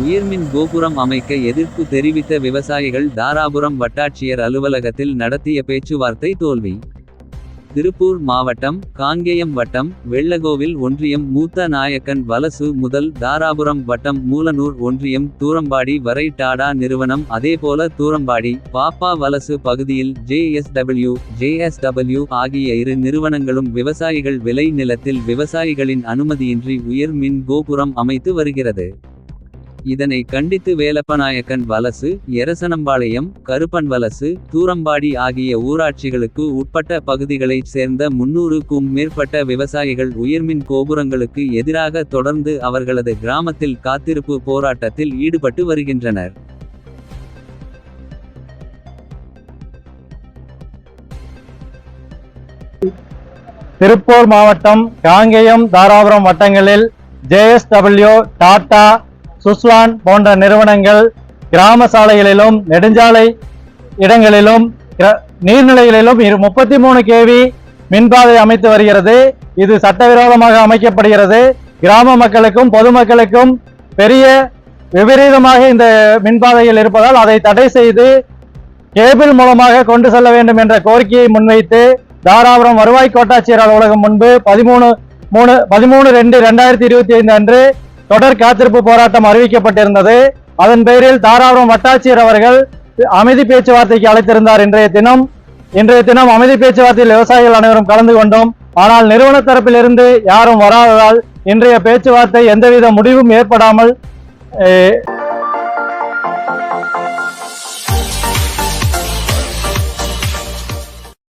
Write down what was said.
உயர்மின் கோபுரம் அமைக்க எதிர்ப்பு தெரிவித்த விவசாயிகள் தாராபுரம் வட்டாட்சியர் அலுவலகத்தில் நடத்திய பேச்சுவார்த்தை தோல்வி. திருப்பூர் மாவட்டம் காங்கேயம் வட்டம் வெள்ளகோவில் ஒன்றியம் மூத்த நாயக்கன் வலசு முதல் தாராபுரம் வட்டம் மூலனூர் ஒன்றியம் தூரம்பாடி வரை டாடா நிறுவனம் அதேபோல தூரம்பாடி பாப்பா வலசு பகுதியில் ஜேஎஸ்டபிள்யூ ஜேஎஸ்டபிள்யூ ஆகிய இரு நிறுவனங்களும் விவசாயிகள் விளை நிலத்தில் விவசாயிகளின் அனுமதியின்றி உயர் மின் கோபுரம் அமைத்து வருகிறது. இதனை கண்டித்து வேலப்பநாயக்கன் வலசு எரசனம்பாளையம் கருப்பன் வலசு தூரம்பாடி ஆகிய ஊராட்சிகளுக்கு உட்பட்ட பகுதிகளைச் சேர்ந்த முன்னூறுக்கும் மேற்பட்ட விவசாயிகள் உயர்மின் கோபுரங்களுக்கு எதிராக தொடர்ந்து அவர்களது கிராமத்தில் காத்திருப்பு போராட்டத்தில் ஈடுபட்டு வருகின்றனர். திருப்பூர் மாவட்டம் காங்கேயம் தாராபுரம் வட்டங்களில் ஜேஎஸ்டபிள்யூ டாடா சுஸ்வான் போன்ற நிறுவனங்கள் கிராம சாலைகளிலும் நெடுஞ்சாலை இடங்களிலும் கிர- நீர்நிலைகளிலும் முப்பத்தி மூணு கேவி மின்பாதை அமைத்து வருகிறது. இது சட்டவிரோதமாக அமைக்கப்படுகிறது. கிராம மக்களுக்கும் பொதுமக்களுக்கும் பெரிய விபரீதமாக இந்த மின்பாதையில் இருப்பதால் அதை தடை செய்து கேபிள் மூலமாக கொண்டு செல்ல வேண்டும் என்ற கோரிக்கையை முன்வைத்து தாராபுரம் வருவாய் கோட்டாட்சியர் அலுவலகம் முன்பு பதிமூணு மூணு பதிமூணு ரெண்டு ரெண்டாயிரத்தி இருபத்தி ஐந்து அன்று தொடர் காத்திருப்பு போராட்டம் அறிவிக்கப்பட்டிருந்தது. அதன் பேரில் தாராபுரம் வட்டாட்சியர் அவர்கள் அமைதி பேச்சுவார்த்தைக்கு அழைத்திருந்தார். இன்றைய தினம் இன்றைய தினம் அமைதி பேச்சுவார்த்தையில் விவசாயிகள் அனைவரும் கலந்து கொண்டோம். ஆனால் நிறுவன தரப்பிலிருந்து யாரும் வராததால் இன்றைய பேச்சுவார்த்தை எந்தவித முடிவும் ஏற்படாமல்